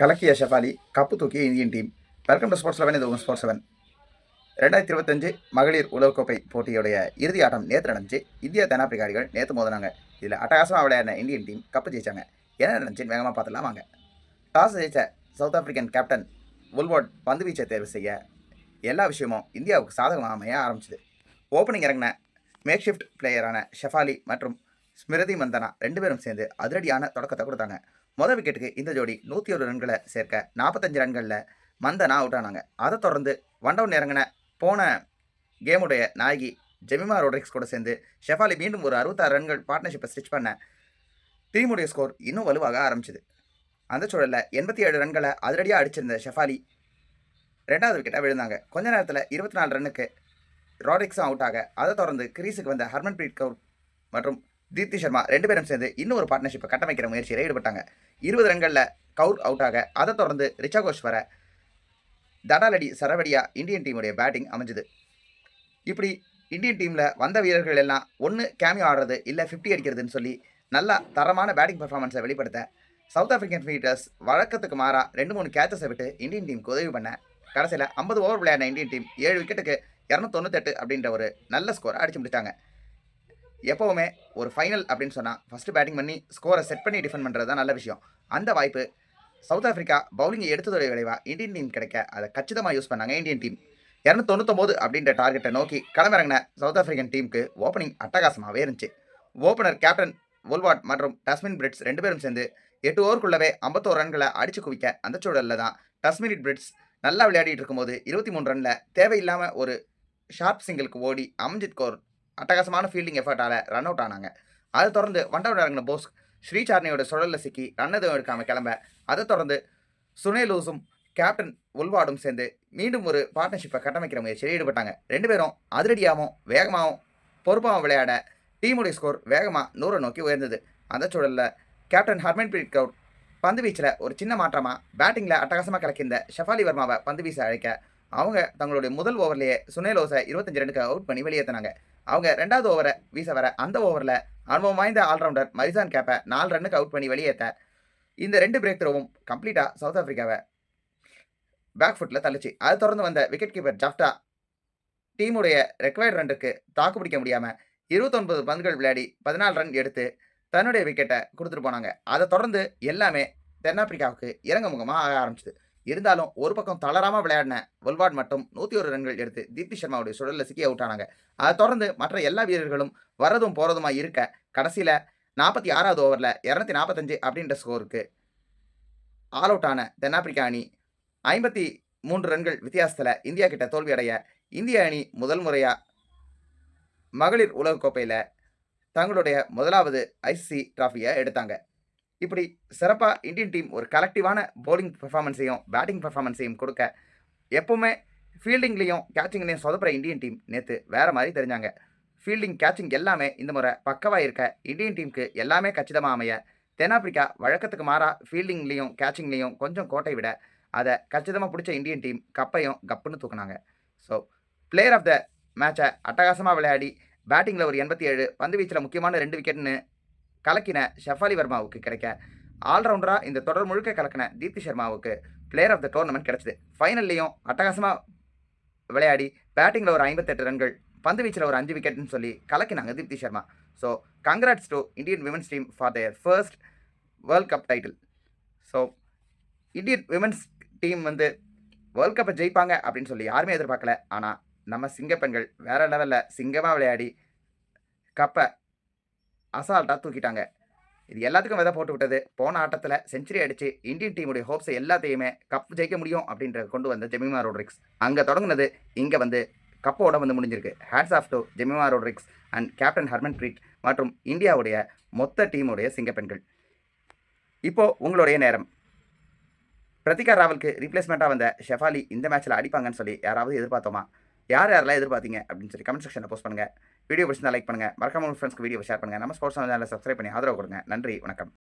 கலக்கிய ஷெஃபாலி கப்பு தூக்கிய Indian team. Welcome to sports eleven இது உங்கள் ஸ்போர்ட்ஸ் லெவன் ரெண்டாயிரத்தி இருபத்தஞ்சு மகளிர் உலகக்கோப்பை போட்டியுடைய இறுதி ஆட்டம் நேற்று நடந்துச்சு. இந்தியா தென்னாப்பிரிக்கா அணிகள் நேற்று மோதினாங்க. இதில் அட்டகாசமாக விளையாடின இந்தியன் டீம் கப்பு ஜெயிச்சாங்க. என்ன நடந்துச்சு வேகமாக பார்த்துலாம் வாங்க. டாஸ் ஜெயிச்ச சவுத் ஆப்பிரிக்கன் கேப்டன் உல்வார்ட் பந்து வீச்சை தேர்வு செய்ய எல்லா விஷயமும் இந்தியாவுக்கு சாதகமாக அமைய ஆரம்பிச்சிது. ஓப்பனிங் இறங்கின மேக்ஷிஃப்ட் பிளேயரான ஷெஃபாலி மற்றும் ஸ்மிருதி மந்தனா ரெண்டு பேரும் சேர்ந்து அதிரடியான தொடக்கத்தை கொடுத்தாங்க. முதல் விக்கெட்டுக்கு இந்த ஜோடி நூற்றி ஒரு ரன்களை சேர்க்க நாற்பத்தஞ்சு ரன்களில் மந்தனா அவுட் ஆனாங்க. அதை தொடர்ந்து ஒன் டவுன் இறங்கின போன கேமுடைய நாயகி ஜெமிமா ரோட்ரிக்ஸ் கூட சேர்ந்து ஷெஃபாலி மீண்டும் ஒரு அறுபத்தாறு ரன்கள் பார்ட்னர்ஷிப்பை ஸ்டிச் பண்ண டீமுடைய ஸ்கோர் இன்னும் வலுவாக ஆரம்பிச்சது. அந்த சூழலில் எண்பத்தி ஏழு ரன்களை அதிரடியாக அடிச்சிருந்த ஷெஃபாலி ரெண்டாவது விக்கெட்டாக விழுந்தாங்க. கொஞ்ச நேரத்தில் இருபத்தி நாலு ரன்னுக்கு ராட்ரிக்ஸும் அவுட் ஆக அதை தொடர்ந்து கிரீஸுக்கு வந்த ஹர்மன்பிரீத் கவுர் மற்றும் தீப்தி சர்மா ரெண்டு பேரும் சேர்ந்து இன்னும் ஒரு பார்ட்னர்ஷிப்பை கட்டமைக்கிற முயற்சியில் ஈடுபட்டாங்க. இருபது ரன்களில் கவுர் அவுட் ஆக அதை தொடர்ந்து ரிச்சா கோஷ் வர தடாலடி சரவடியா இந்தியன் டீமுடைய பேட்டிங் அமைஞ்சுது. இப்படி இந்தியன் டீமில் வந்த வீரர்கள் எல்லாம் ஒன்று கேமியோ ஆடுறது இல்லை ஃபிஃப்டி அடிக்கிறதுன்னு சொல்லி நல்லா தரமான பேட்டிங் பர்ஃபார்மன்ஸை வெளிப்படுத்த சவுத் ஆஃப்ரிக்கன் ஃபீட்டர்ஸ் வழக்கத்துக்கு மாறாக ரெண்டு மூணு கேச்சஸை விட்டு இந்தியன் டீமுக்கு உதவி பண்ண கடைசியில் ஐம்பது ஓவர் விளையாடின இந்தியன் டீம் ஏழு விக்கெட்டுக்கு இரநூத்தொண்ணூத்தெட்டு அப்படின்ற ஒரு நல்ல ஸ்கோரை அடிச்சு முடித்தாங்க எப்போவுமே ஒரு ஃபைனல் அப்படின்னு சொன்னால் ஃபஸ்ட்டு பேட்டிங் பண்ணி ஸ்கோரை செட் பண்ணி டிஃபெண்ட் பண்ணுறது தான் நல்ல விஷயம். அந்த வாய்ப்பு சவுத் ஆஃப்ரிக்கா பவுலிங்கை எடுத்ததோடைய விளைவாக இந்தியன் டீம் கிடைக்க அதை கச்சிதமாக யூஸ் பண்ணாங்க இந்தியன் டீம் இரநூத்தொண்ணூத்தொம்போது அப்படின்ற டார்கெட்டை நோக்கி களமிறங்கின சவுத் ஆஃப்ரிக்கன் டீமுக்கு ஓப்பனிங் அட்டகாசமாகவே இருந்துச்சு. ஓப்பனர் கேப்டன் வோல்வாட் மற்றும் டஸ்மின் பிரிட்ஸ் ரெண்டு பேரும் சேர்ந்து எட்டு ஓவருக்குள்ளவே ஐம்பத்தோரு ரன்களை அடிச்சு குவிக்க அந்த சூழலில் தான் டஸ்மினிட் பிரிட்ஸ் நல்லா விளையாடிட்டு இருக்கும்போது இருபத்தி மூணு ரனில் தேவையில்லாமல் ஒரு ஷார்ப் சிங்கிளுக்கு ஓடி அம்ஜித் கௌர் அட்டகாசமான ஃபீல்டிங் எஃபர்ட்டால் ரன் அவுட் ஆனாங்க. அதை தொடர்ந்து ஒன் டவுன் இறங்கின போஸ் ஸ்ரீசாரணியோட சுழலில் சிக்கி ரன் எதுவும் எடுக்காமல் கிளம்ப அதை தொடர்ந்து சுனேலூஸும் கேப்டன் உல்வாடும் சேர்ந்து மீண்டும் ஒரு பார்ட்னர்ஷிப்பை கட்டமைக்கிற முயற்சியில் ஈடுபட்டாங்க. ரெண்டு பேரும் அதிரடியாகவும் வேகமாகவும் பொறுப்பாகவும் விளையாட டீமுடைய ஸ்கோர் வேகமாக நூறு நோக்கி உயர்ந்தது. அந்த சூழலில் கேப்டன் ஹர்மன்பிரீத் கவுர் பந்து வீச்சில் ஒரு சின்ன மாற்றமாக பேட்டிங்கில் அட்டகாசமாக கலக்கியிருந்த ஷெஃபாலி வர்மாவை பந்து வீச அழைக்க அவங்க தங்களுடைய முதல் ஓவர்லேயே சுனேலோஸை இருபத்தஞ்சு ரனுக்கு அவுட் பண்ணி வெளியேற்றினாங்க அவங்க ரெண்டாவது ஓவரை வீச வர அந்த ஓவரில் அனுபவம் வாய்ந்த ஆல்ரவுண்டர் மரிசான் கேப்பை நாலு ரன்னுக்கு அவுட் பண்ணி வெளியேற்ற இந்த ரெண்டு பிரேக் த்ரோவும் கம்ப்ளீட்டாக சவுத் ஆஃப்ரிக்காவை பேக் ஃபுட்டில் தள்ளிச்சு. அதை தொடர்ந்து வந்த விக்கெட் கீப்பர் ஜாஃப்டா டீமுடைய ரெக்வயர்ட் ரன்னுக்கு தாக்கு பிடிக்க முடியாமல் இருபத்தொன்பது பந்துகள் விளையாடி பதினாலு ரன் எடுத்து தன்னுடைய விக்கெட்டை கொடுத்துட்டு போனாங்க. அதை தொடர்ந்து எல்லாமே தென்னாப்பிரிக்காவுக்கு இறங்க முகமாக ஆக ஆரம்பிச்சது. இருந்தாலும் ஒரு பக்கம் தளராமல் விளையாடின வல்வாட் மட்டும் நூற்றி ஒரு ரன்கள் எடுத்து தீப்தி சர்மாவுடைய சுழலில் சிக்கி அவுட் ஆனாங்க. அதை தொடர்ந்து மற்ற எல்லா வீரர்களும் வரதும் போகிறதுமா இருக்க கடைசியில் நாற்பத்தி ஆறாவது ஓவரில் இரநூத்தி நாற்பத்தஞ்சு அப்படின்ற ஸ்கோருக்கு ஆல் அவுட் ஆன தென்னாப்பிரிக்கா அணி ஐம்பத்தி மூன்று ரன்கள் வித்தியாசத்தில் இந்தியா கிட்ட தோல்வியடைய இந்திய அணி முதல் முறையாக மகளிர் உலகக்கோப்பையில் தங்களுடைய முதலாவது ஐசிசி டிராஃபியை எடுத்தாங்க. இப்படி சிறப்பாக இந்தியன் டீம் ஒரு கலெக்டிவான பவுலிங் பெர்ஃபார்மன்ஸையும் பேட்டிங் பெர்ஃபார்மன்ஸையும் கொடுக்க எப்போவுமே ஃபீல்டிங்லேயும் கேச்சிங்லேயும் சொதப்புற இந்தியன் டீம் நேற்று வேறு மாதிரி தெரிஞ்சாங்க. ஃபீல்டிங் கேட்சிங் எல்லாமே இந்த முறை பக்கவாக இருக்க இந்தியன் டீமுக்கு எல்லாமே கச்சிதமாக அமைய தென்னாப்பிரிக்கா வழக்கத்துக்கு மாறாக ஃபீல்டிங்லேயும் கேட்சிங்லேயும் கொஞ்சம் கோட்டை விட அதை கச்சிதமாக பிடிச்ச இந்தியன் டீம் கப்பையும் கப்புன்னு தூக்குனாங்க. ஸோ பிளேயர் ஆஃப் த மேட்சை அட்டகாசமாக விளையாடி பேட்டிங்கில் ஒரு எண்பத்தி ஏழு பந்து வீச்சில் முக்கியமான ரெண்டு விக்கெட்னு கலக்கின ஷெஃபாலி வர்மாவுக்கு கிடைக்க. ஆல்ரவுண்டராக இந்த தொடர் முழுக்க கலக்கின தீப்தி சர்மாவுக்கு பிளேயர் ஆஃப் த டோர்னமெண்ட் கிடச்சிது. ஃபைனல்லையும் அட்டகாசமாக விளையாடி பேட்டிங்கில் ஒரு ஐம்பத்தெட்டு ரன்கள் பந்து வீச்சில் ஒரு அஞ்சு விக்கெட்னு சொல்லி கலக்கினாங்க Deepti Sharma so congrats to Indian women's team for their first world cup title so Indian women's team வந்து வேர்ல்ட் கப்பை ஜெயிப்பாங்க அப்படின்னு சொல்லி யாருமே எதிர்பார்க்கல. ஆனால் நம்ம சிங்க பெண்கள் வேறு லெவலில் சிங்கமாக விளையாடி கப்பை அசால்ட்டாக தூக்கிட்டாங்க. இது எல்லாத்துக்கும் விதை போட்டு விட்டது. போன ஆட்டத்தில் செஞ்சுரி அடித்து இந்தியன் டீமுடைய ஹோப்ஸை எல்லாத்தையுமே கப் ஜெயிக்க முடியும் அப்படின்றத கொண்டு வந்த ஜெமிமா ரோட்ரிக்ஸ். அங்கே தொடங்குனது இங்கே வந்து கப்போட வந்து முடிஞ்சிருக்கு. Hats off to Jemimah Rodrigues and captain Harmanpreet மற்றும் இந்தியாவுடைய மொத்த டீமுடைய சிங்கப்பெண்கள். இப்போது உங்களுடைய நேரம். பிரதிகா ராவலுக்கு ரீப்ளேஸ்மெண்ட்டாக வந்த ஷெஃபாலி இந்த மேட்ச்சில் அடிப்பாங்கன்னு சொல்லி யாராவது எதிர்பார்த்தோமா? யார் யாரெல்லாம் எதிர்பார்த்தீங்க அப்படின்னு சொல்லி கமெண்ட் செக்ஷனில் போஸ்ட் பண்ணுங்கள் வீடியோ பிடிச்சிருந்தா லைக் பண்ணுங்கள் மறக்காம உங்கள் ஃப்ரெண்ட்ஸ்க்கு வீடியோ ஷேர் பண்ணுங்கள் நம்ம ஸ்போர்ட்ஸ் சேனலை சப்ஸ்கிரைப் பண்ணி ஆதரவு கொடுங்க. நன்றி. வணக்கம்.